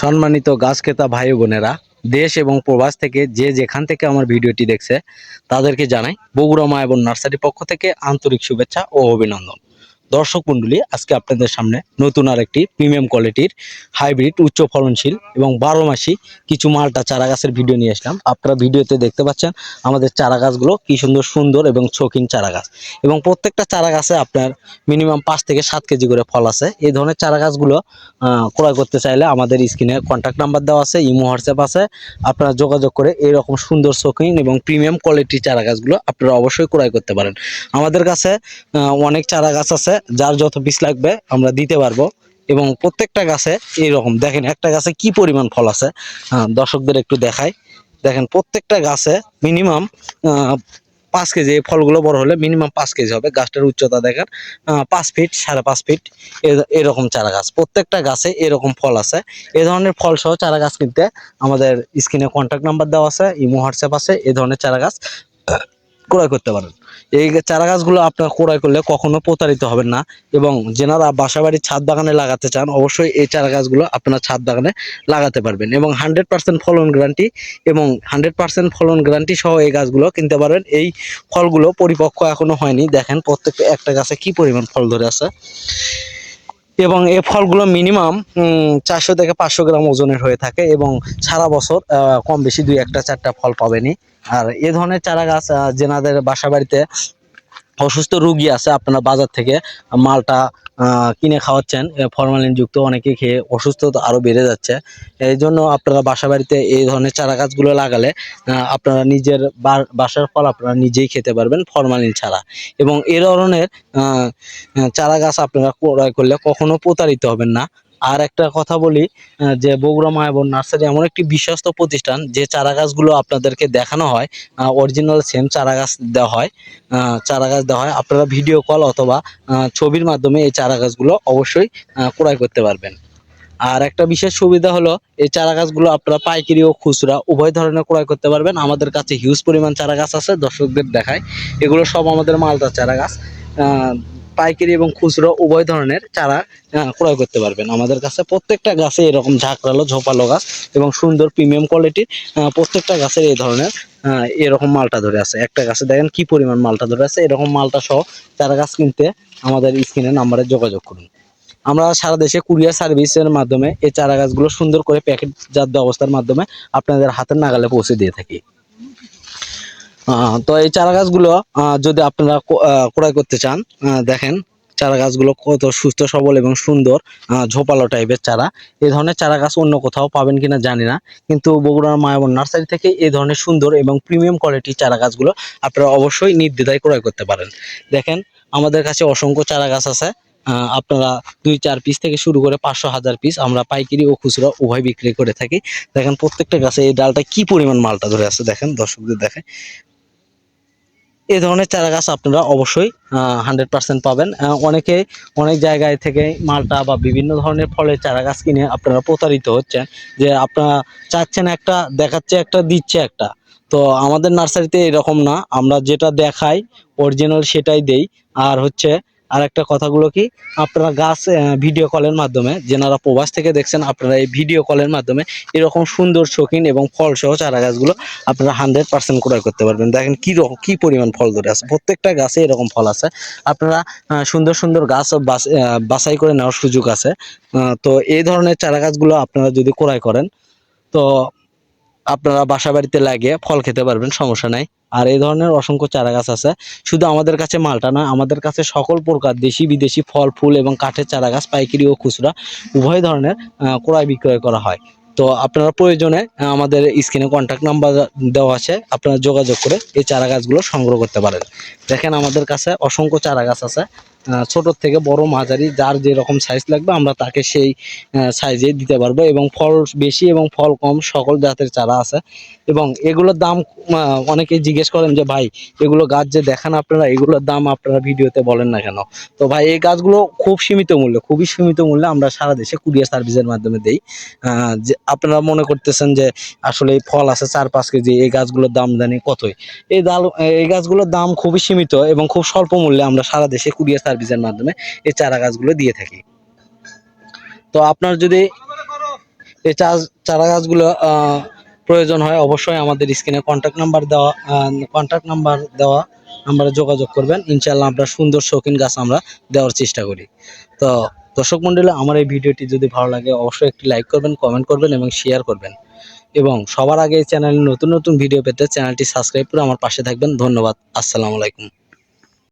সম্মানিত গাছ ক্রেতা ভাই বোনেরা, দেশ এবং প্রবাস থেকে যে যেখান থেকে আমার ভিডিওটি দেখছে, তাদেরকে জানাই বগুড়া মা এবং নার্সারি পক্ষ থেকে আন্তরিক শুভেচ্ছা ও অভিনন্দন। দর্শক মণ্ডলী আজকে আপনাদের সামনে নতুন আর একটি প্রিমিয়াম কোয়ালিটির হাইব্রিড উচ্চ ফলনশীল এবং বারো মাসি কিছু মালটা চারা গাছের ভিডিও নিয়ে আসলাম। আপনারা ভিডিওতে দেখতে পাচ্ছেন আমাদের চারা গাছগুলো কি সুন্দর সুন্দর এবং শৌখিন চারা গাছ এবং প্রত্যেকটা চারা গাছে আপনার মিনিমাম পাঁচ থেকে সাত কেজি করে ফল আছে। এই ধরনের চারা গাছগুলো ক্রয় করতে চাইলে আমাদের স্ক্রিনে কন্ট্যাক্ট নাম্বার দেওয়া আছে, ইমো, হোয়াটসঅ্যাপ আছে। আপনারা যোগাযোগ করে এরকম সুন্দর, শৌখিন এবং প্রিমিয়াম কোয়ালিটির চারা গাছগুলো আপনারা অবশ্যই ক্রয় করতে পারেন। আমাদের কাছে অনেক চারা গাছ আছে। যার যত পিস লাগবে আমরা দিতে পারব। এবং প্রত্যেকটা গাছে এইরকম। দেখেন, একটা গাছে কি পরিমাণ ফল আছে? দর্শকদের একটু দেখাই। দেখেন, প্রত্যেকটা গাছে মিনিমাম পাঁচ কেজি। এই ফলগুলো বড় হলে মিনিমাম পাঁচ কেজি হবে। গাছটার উচ্চতা দেখেন পাঁচ ফিট সাড়ে পাঁচ ফিট এ- এরকম চারা গাছ। প্রত্যেকটা গাছে এরকম ফল আছে। এই ধরনের ফল সহ চারা গাছ কিনতে আমাদের স্ক্রিনে কন্ট্যাক্ট নাম্বার দেওয়া আছে, ইমো হোয়াটসঅ্যাপ আছে এই ধরনের চারা গাছ। ক্রয় করতে পারেন। এই চারা গাছগুলো আপনার ক্রয় করলে কখনো প্রতারিত হবেন না এবং যেনারা বাসা বাড়ির ছাদ বাগানে লাগাতে চান, অবশ্যই এই চারা গাছগুলো আপনার ছাদ বাগানে লাগাতে পারবেন এবং হান্ড্রেড পার্সেন্ট ফলন গ্যারান্টি এবং হান্ড্রেড পার্সেন্ট ফলন গ্যারান্টি সহ এই গাছগুলো কিনতে পারবেন। এই ফলগুলো পরিপক্ক এখনও হয়নি। দেখেন প্রত্যেকটা একটা গাছে কি পরিমাণ ফল ধরে আছে। এবং এ ফলগুলো মিনিমাম চারশো থেকে পাঁচশো গ্রাম ওজনের হয়ে থাকে এবং সারা বছর কম বেশি দুই একটা, চারটা ফল পাবেনি আর এ ধরনের চারা গাছ যেনাদের বাসা বাড়িতে অসুস্থ রুগী আছে আপনারা বাজার থেকে, মালটা কিনে খাওয়াচ্ছেন ফরমালিন যুক্ত অনেকে খেয়ে অসুস্থতা আরও বেড়ে যাচ্ছে। এই জন্য আপনারা বাসা বাড়িতে এই ধরনের চারা গাছগুলো লাগালে আপনারা নিজের বাসার ফল আপনারা নিজেই খেতে পারবেন ফরমালিন ছাড়া। এবং এ ধরনের চারা গাছ আপনারা ক্রয় করলে কখনো প্রতারিত হবেন না। আর একটা কথা বলি যে বগুড়া মায়াবন নার্সারি এমন একটি বিশ্বস্ত প্রতিষ্ঠান যে চারা গাছগুলো আপনাদেরকে দেখানো হয় অরিজিনাল সেম চারা গাছ দেওয়া হয় চারা গাছ দেওয়া হয়। আপনারা ভিডিও কল অথবা ছবির মাধ্যমে এই চারা গাছগুলো অবশ্যই ক্রয় করতে পারবেন। আর একটা বিশেষ সুবিধা হলো, এই চারা গাছগুলো আপনারা পাইকারি ও খুচরা উভয় ধরনের ক্রয় করতে পারবেন। আমাদের কাছে হিউজ পরিমাণ চারা গাছ আছে, দর্শকদের দেখায়। এগুলো সব আমাদের মালদা চারা গাছ পাইকারি এবং খুচরো উভয় ধরনের চারা ক্রয় করতে পারবেন। আমাদের কাছে প্রত্যেকটা গাছে এরকম ঝাঁকড়ালো, ঝোপালো গাছ এবং সুন্দর প্রিমিয়াম কোয়ালিটির প্রত্যেকটা গাছের এই ধরনের এরকম মালটা ধরে আছে। একটা গাছে দেখেন কি পরিমাণ মালটা ধরে আছে, এরকম মালটা সহ চারা গাছ কিনতে আমাদের স্ক্রিনে নাম্বারে যোগাযোগ করুন। আমরা সারা দেশে কুরিয়ার সার্ভিসের মাধ্যমে এই চারা গাছগুলো সুন্দর করে প্যাকেটজাত ব্যবস্থার মাধ্যমে আপনাদের হাতের নাগালে পৌঁছে দিয়ে থাকি। তো এই চারা গাছগুলো যদি আপনারা ক্রয় করতে চান দেখেন চারা গাছগুলো কত সুস্থ, সবল এবং সুন্দর ঝোপালো টাইপের চারা। এই ধরনের চারা গাছ অন্য কোথাও পাবেন কিনা জানি না। কিন্তু বগুড়ার মায়াবন নার্সারি থেকে এই ধরনের সুন্দর এবং প্রিমিয়াম কোয়ালিটির চারা গাছগুলো আপনারা অবশ্যই নির্দ্বিধায় ক্রয় করতে পারেন। দেখেন, আমাদের কাছে অসংখ্য চারা গাছ আছে। আপনারা দুই, চার পিস থেকে শুরু করে পাঁচশো হাজার পিস আমরা পাইকারি ও খুচরা উভয় বিক্রি করে থাকি। দেখেন প্রত্যেকটা গাছে এই ডালটা কি পরিমাণ মালটা ধরে আছে, দেখেন দর্শকদের দেখে এই ধরনের চারা গাছ আপনারা অবশ্যই হান্ড্রেড পার্সেন্ট পাবেন। অনেকে অনেক জায়গায় থেকে মালটা বা বিভিন্ন ধরনের ফলের চারা গাছ কিনে আপনারা প্রতারিত হচ্ছেন যে আপনারা চাচ্ছেন একটা, দেখাচ্ছে একটা, দিচ্ছে একটা। তো আমাদের নার্সারিতে এরকম না, আমরা যেটা দেখাই অরিজিনাল সেটাই দেই। আর হচ্ছে আর একটা কথাগুলো কি? আপনারা গাছ ভিডিও কলের মাধ্যমে, যেনারা প্রবাস থেকে দেখছেন, আপনারা এই ভিডিও কলের মাধ্যমে এরকম সুন্দর শৌখিন এবং ফল সহ চারা গাছগুলো আপনারা হান্ড্রেড পার্সেন্ট ক্রয় করতে পারবেন। দেখেন কি রকম, কি পরিমাণ ফল ধরে আছে। প্রত্যেকটা গাছে এরকম ফল আছে। আপনারা সুন্দর সুন্দর গাছ বাছাই করে নেওয়ার সুযোগ আছে। তো এই ধরনের চারা গাছগুলো আপনারা যদি ক্রয় করেন, তো আপনারা বাসা বাড়িতে লাগিয়ে ফল খেতে পারবেন, সমস্যা নাই। আর এই ধরনের অসংখ্য চারা গাছ আছে। শুধু আমাদের কাছে মালটা নয়, আমাদের কাছে সকল প্রকার দেশি, বিদেশি ফল, ফুল এবং কাঠের চারা গাছ পাইকারি ও খুচরা উভয় ধরনের ক্রয় বিক্রয় করা হয়। তো আপনারা প্রয়োজনে আমাদের স্ক্রিনে কন্ট্যাক্ট নাম্বার দেওয়া আছে, আপনারা যোগাযোগ করে এই চারা গাছগুলো সংগ্রহ করতে পারেন। দেখেন আমাদের কাছে অসংখ্য চারা গাছ আছে। ছোট থেকে বড় মাঝারি যার যেরকম সাইজ লাগবে আমরা তাকে সেই সাইজে দিতে পারব এবং ফল বেশি এবং ফল কম সকল জাতের চারা আছে। এবং এগুলোর দাম আহ, অনেকেই জিজ্ঞেস করেন যে ভাই এগুলো গাছ যে দেখান আপনারা এগুলোর দাম আপনারা ভিডিওতে বলেন না কেন? তো ভাই এই গাছগুলো খুব সীমিত মূল্যে খুবই সীমিত মূল্যে আমরা সারা দেশে কুরিয়ার সার্ভিসের মাধ্যমে দেই। যে আপনারা মনে করতেছেন যে আসলে এই ফল আছে চার পাঁচ কেজি এই গাছগুলোর দাম জানি কতই? এই দাল এই গাছগুলোর দাম খুবই সীমিত এবং খুব স্বল্প মূল্যে আমরা সারা দেশে কুরিয়ার সার্ভিসের মাধ্যমে এই চারা গাছগুলো দিয়ে থাকি। তো আপনার যদি এই চারা গাছগুলো প্রয়োজন হয়, অবশ্যই আমাদের স্ক্রিনে কন্ট্যাক্ট নাম্বার দেওয়া কন্ট্যাক্ট নাম্বার দেওয়া নাম্বারে যোগাযোগ করবেন। ইনশাল্লাহ আমরা সুন্দর শৌখিন গাছ আমরা দেওয়ার চেষ্টা করি। তো দর্শক মন্ডলী, আমার এই ভিডিওটি যদি ভালো লাগে, অবশ্যই একটি লাইক করবেন কমেন্ট করবেন এবং শেয়ার করবেন। এবং সবার আগে এই চ্যানেলে নতুন নতুন ভিডিও পেতে চ্যানেলটি সাবস্ক্রাইব করে আমার পাশে থাকবেন। ধন্যবাদ। আসসালামু আলাইকুম।